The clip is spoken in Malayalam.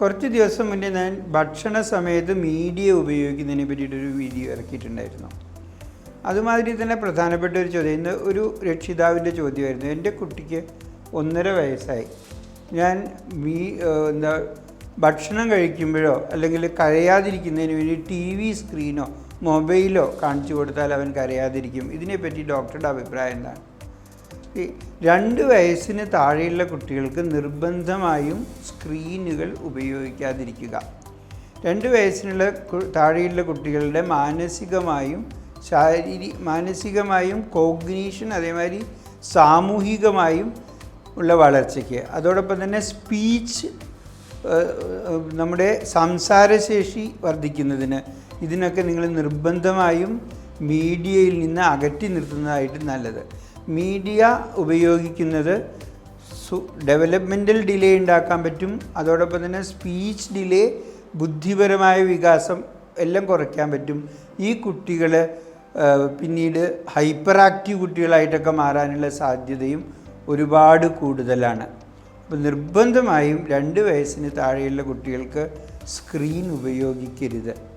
കുറച്ച് ദിവസം മുന്നേ ഞാൻ ഭക്ഷണ സമയത്ത് മീഡിയ ഉപയോഗിക്കുന്നതിനെ പറ്റിയിട്ടൊരു വീഡിയോ ഇറക്കിയിട്ടുണ്ടായിരുന്നു. അതുമാതിരി തന്നെ പ്രധാനപ്പെട്ട ഒരു ചോദ്യം ഇന്ന് ഒരു രക്ഷിതാവിന്റെ ചോദ്യമായിരുന്നു. എന്റെ കുട്ടിക്ക് ഒന്നര വയസ്സായി. ഞാൻ മീ എന്താ ഭക്ഷണം കഴിക്കുമ്പോഴോ അല്ലെങ്കിൽ കരയാതിരിക്കുന്നതിന് വേണ്ടി ടി വി സ്ക്രീനോ മൊബൈലോ കാണിച്ചു കൊടുത്താൽ അവൻ കരയാതിരിക്കും. ഇതിനെപ്പറ്റി ഡോക്ടറുടെ അഭിപ്രായം എന്താണ്? ഈ രണ്ട് വയസ്സിന് താഴെയുള്ള കുട്ടികൾക്ക് നിർബന്ധമായും സ്ക്രീനുകൾ ഉപയോഗിക്കാതിരിക്കുക. രണ്ട് വയസ്സിനുള്ള താഴെയുള്ള കുട്ടികളുടെ മാനസികമായും ശാരീരി മാനസികമായും കോഗ്നീഷൻ അതേമാതിരി സാമൂഹികമായും ഉള്ള വളർച്ചയ്ക്ക്. അതോടൊപ്പം തന്നെ സ്പീച്ച് നമ്മുടെ സംസാരശേഷി വർദ്ധിക്കുന്നതിന് ഇതിനൊക്കെ നിങ്ങൾ നിർബന്ധമായും മീഡിയയിൽ നിന്ന് അകറ്റി നിർത്തുന്നതായിട്ട് നല്ലത്. മീഡിയ ഉപയോഗിക്കുന്നത് ഡെവലപ്മെന്റൽ ഡിലേ ഉണ്ടാക്കാൻ പറ്റും. അതോടൊപ്പം തന്നെ സ്പീച്ച് ഡിലേ ബുദ്ധിപരമായ വികാസം എല്ലാം കുറയ്ക്കാൻ പറ്റും. ഈ കുട്ടികൾ പിന്നീട് ഹൈപ്പർ ആക്റ്റീവ് കുട്ടികളായിട്ടൊക്കെ മാറാനുള്ള സാധ്യതയും ഒരുപാട് കൂടുതലാണ്. അപ്പോൾ നിർബന്ധമായും രണ്ട് വയസ്സിന് താഴെയുള്ള കുട്ടികൾക്ക് സ്ക്രീൻ ഉപയോഗിക്കരുത്.